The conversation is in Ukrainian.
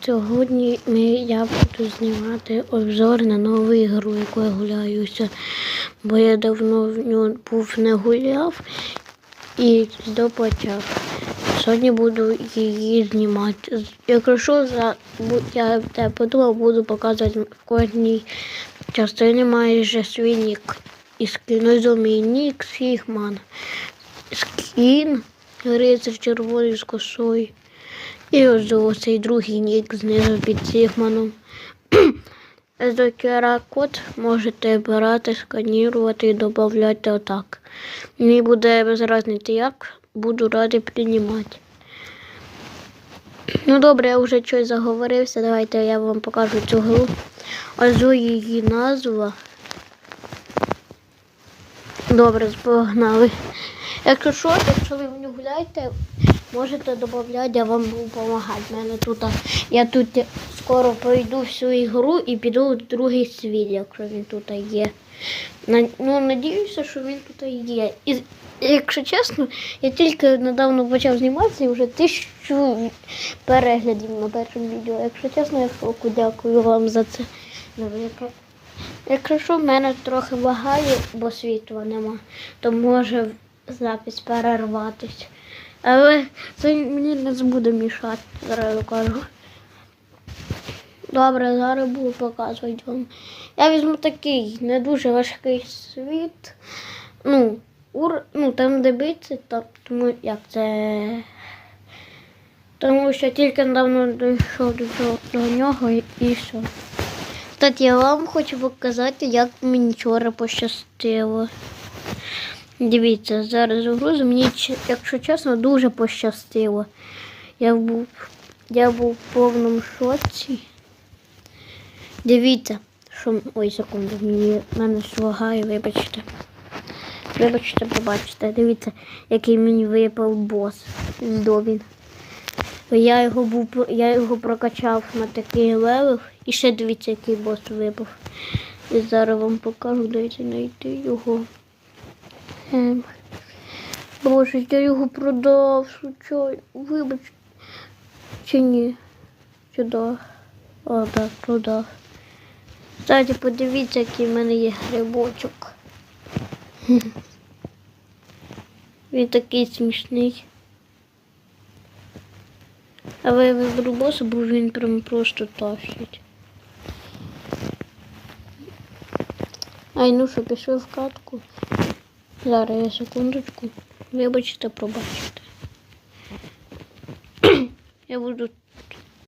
Сьогодні я буду знімати обзор на нову ігру, яку я гуляюся, бо я давно в нього був не гуляв і допочав. Сьогодні буду її знімати. Якщо я те подумав, буду показувати в кожній частині майже свій нік. І скину мій нік Фігман. Скін, рицар червоний з косою. І ось цей другий нік знизу під Сігманом. З QR-код можете брати, сканірувати і додати отак. Мені буде без разниці як, буду радий приймати. Ну добре, я вже щось заговорився. Давайте я вам покажу цю гру. Ось її назва. Добре, погнали. Якщо що, якщо ви в нього гуляєте, можете додати, я вам буду допомагати. Мене тут, я тут скоро пройду всю ігру і піду в другий світ, якщо він тут є. Ну, надіюся, що він тут є. І, якщо чесно, я тільки недавно почав зніматися і вже тисячу переглядів на першому відео. Якщо чесно, я шоку дякую вам за це. Велике. Якщо що, в мене трохи лагає, бо світла нема, то може запис перерватися. Але це мені не буде мішати, зараз кажу. Добре, зараз буду показувати вам. Я візьму такий не дуже важкий світ. Ну, ур... ну там де биться, там, тому як це. Тому що тільки недавно дійшов до, до нього і, і все. Кстати, я вам хочу показати, як мені вчора пощастило. Дивіться, зараз загрузу. Мені, якщо чесно, дуже пощастило. Я був, я був в повному шоці. Дивіться, що. Ой, секунду, мені мене шлагає, вибачте. Вибачте, побачите. Дивіться, який мені випав бос з Добін. Я його був я його прокачав на такий левел. І ще дивіться, який бос випав. І зараз вам покажу, дайте знайти його. Ем. Боже, я його продав, случайно. Вибач. Чи ні? Чи да? О, так, продав. Кстати, подивіться, який в мене є грибочок. Він такий смішний. Але я виберу боса, бо він прям просто тащить. Ай, ну що, пішли в катку. Зараз я секундочку. Вибачте, пробачте. Я буду